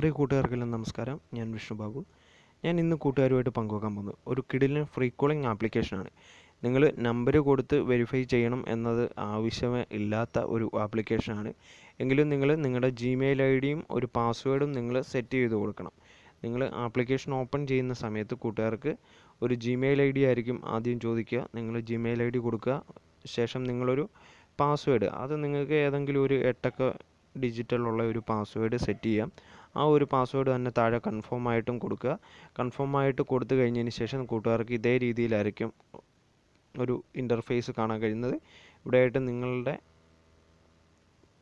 പ്രിയ കൂട്ടുകാർക്കെല്ലാം നമസ്കാരം. ഞാൻ വിഷ്ണു ബാബു. ഞാൻ ഇന്ന് കൂട്ടുകാരുമായിട്ട് പങ്കുവെക്കാൻ പോകുന്നത് ഒരു കിഡിലിൻ ഫ്രീ കോളിംഗ് ആപ്ലിക്കേഷനാണ് നിങ്ങൾ നമ്പർ കൊടുത്ത് വെരിഫൈ ചെയ്യണം എന്നത് ആവശ്യമേ ഇല്ലാത്ത ഒരു ആപ്ലിക്കേഷനാണ് എങ്കിലും നിങ്ങൾ നിങ്ങളുടെ ജിമെയിൽ ഐ ഡിയും ഒരു പാസ്വേഡും നിങ്ങൾ സെറ്റ് ചെയ്ത് കൊടുക്കണം. നിങ്ങൾ ആപ്ലിക്കേഷൻ ഓപ്പൺ ചെയ്യുന്ന സമയത്ത് കൂട്ടുകാർക്ക് ഒരു ജിമെയിൽ ഐ ഡി ആയിരിക്കും ആദ്യം ചോദിക്കുക. നിങ്ങൾ ജിമെയിൽ ഐ ഡി കൊടുക്കുക. ശേഷം നിങ്ങളൊരു പാസ്വേഡ് അത് നിങ്ങൾക്ക് ഏതെങ്കിലും ഒരു എട്ടക്ക ഡിജിറ്റലുള്ള ഒരു പാസ്വേഡ് സെറ്റ് ചെയ്യാം. ആ ഒരു പാസ്വേഡ് തന്നെ താഴെ കൺഫേം ആയിട്ടും കൊടുക്കുക. കൺഫേം ആയിട്ട് കൊടുത്തു കഴിഞ്ഞതിന് ശേഷം കൂട്ടുകാർക്ക് ഇതേ രീതിയിലായിരിക്കും ഒരു ഇന്റർഫേസ് കാണാൻ കഴിയുന്നത്. ഇവിടെയായിട്ട് നിങ്ങളുടെ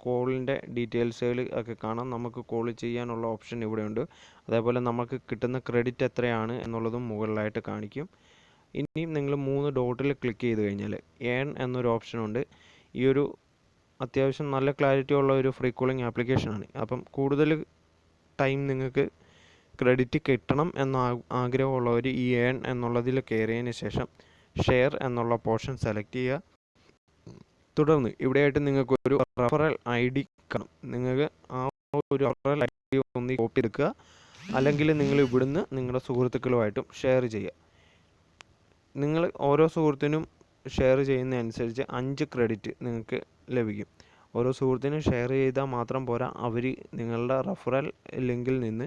കോളിന്റെ ഡീറ്റെയിൽസുകൾ ഒക്കെ കാണാം. നമുക്ക് കോൾ ചെയ്യാനുള്ള ഓപ്ഷൻ ഇവിടെയുണ്ട്. അതേപോലെ നമുക്ക് കിട്ടുന്ന ക്രെഡിറ്റ് എത്രയാണ് എന്നുള്ളതും മുകളിലായിട്ട് കാണിക്കും. ഇനിയും നിങ്ങൾ മൂന്ന് ഡോട്ടിൽ ക്ലിക്ക് ചെയ്ത് കഴിഞ്ഞാൽ ഏൺ എന്നൊരു ഓപ്ഷനുണ്ട് ഈ ഒരു അത്യാവശ്യം നല്ല ക്ലാരിറ്റി ഉള്ള ഒരു ഫ്രീ കോളിംഗ് ആപ്ലിക്കേഷനാണ് അപ്പം കൂടുതൽ ടൈം നിങ്ങൾക്ക് ക്രെഡിറ്റ് കിട്ടണം എന്ന ആഗ്രഹമുള്ളവർ ഈ ഏൺ എന്നുള്ളതിൽ കയറിയതിന് ശേഷം ഷെയർ എന്നുള്ള പോർഷൻ സെലക്ട് ചെയ്യുക. തുടർന്ന് ഇവിടെയായിട്ട് നിങ്ങൾക്ക് ഒരു റഫറൽ ഐ ഡി കാണും നിങ്ങൾക്ക് ആ ഒരു റഫറൽ ഐ ഡി ഒന്ന് കോപ്പി എടുക്കുക. അല്ലെങ്കിൽ നിങ്ങൾ ഇവിടുന്ന് നിങ്ങളുടെ സുഹൃത്തുക്കളുമായിട്ടും ഷെയർ ചെയ്യുക. നിങ്ങൾ ഓരോ സുഹൃത്തിനും ഷെയർ ചെയ്യുന്നതനുസരിച്ച് അഞ്ച് ക്രെഡിറ്റ് നിങ്ങൾക്ക് ലഭിക്കും. ഓരോ സുഹൃത്തിനും ഷെയർ ചെയ്താൽ മാത്രം പോരാ. അവർ നിങ്ങളുടെ റഫറൽ ലിങ്കിൽ നിന്ന്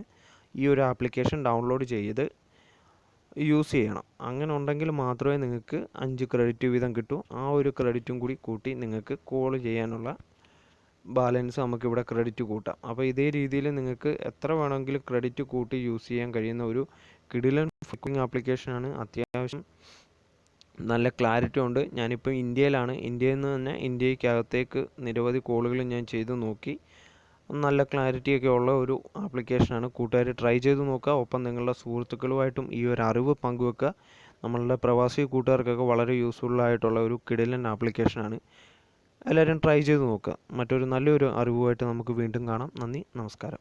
ഈ ഒരു ആപ്ലിക്കേഷൻ ഡൗൺലോഡ് ചെയ്ത് യൂസ് ചെയ്യണം. അങ്ങനെ ഉണ്ടെങ്കിൽ മാത്രമേ നിങ്ങൾക്ക് അഞ്ച് ക്രെഡിറ്റ് വീതം കിട്ടൂ. ആ ഒരു ക്രെഡിറ്റും കൂടി കൂട്ടി നിങ്ങൾക്ക് കോൾ ചെയ്യാനുള്ള ബാലൻസ് നമുക്കിവിടെ ക്രെഡിറ്റ് കൂട്ടാം. അപ്പോൾ ഇതേ രീതിയിൽ നിങ്ങൾക്ക് എത്ര വേണമെങ്കിലും ക്രെഡിറ്റ് കൂട്ടി യൂസ് ചെയ്യാൻ കഴിയുന്ന ഒരു കിടിലൻ ഫുക്കിംഗ് ആപ്ലിക്കേഷനാണ് അത്യാവശ്യം നല്ല ക്ലാരിറ്റി ഉണ്ട്. ഞാനിപ്പോൾ ഇന്ത്യയിലാണ്. ഇന്ത്യയിൽ നിന്ന് തന്നെ ഇന്ത്യക്കകത്തേക്ക് നിരവധി കോളുകൾ ഞാൻ ചെയ്ത് നോക്കി. നല്ല ക്ലാരിറ്റി ഒക്കെ ഉള്ള ഒരു ആപ്ലിക്കേഷനാണ് കൂട്ടുകാർ ട്രൈ ചെയ്ത് നോക്കുക. ഒപ്പം നിങ്ങളുടെ സുഹൃത്തുക്കളുമായിട്ടും ഈ ഒരു അറിവ് പങ്കുവെക്കുക. നമ്മളുടെ പ്രവാസി കൂട്ടുകാർക്കൊക്കെ വളരെ യൂസ്ഫുൾ ആയിട്ടുള്ള ഒരു കിടിലൻ ആപ്ലിക്കേഷനാണ് എല്ലാവരും ട്രൈ ചെയ്ത് നോക്കുക. മറ്റൊരു നല്ലൊരു അറിവുമായിട്ട് നമുക്ക് വീണ്ടും കാണാം. നന്ദി. നമസ്കാരം.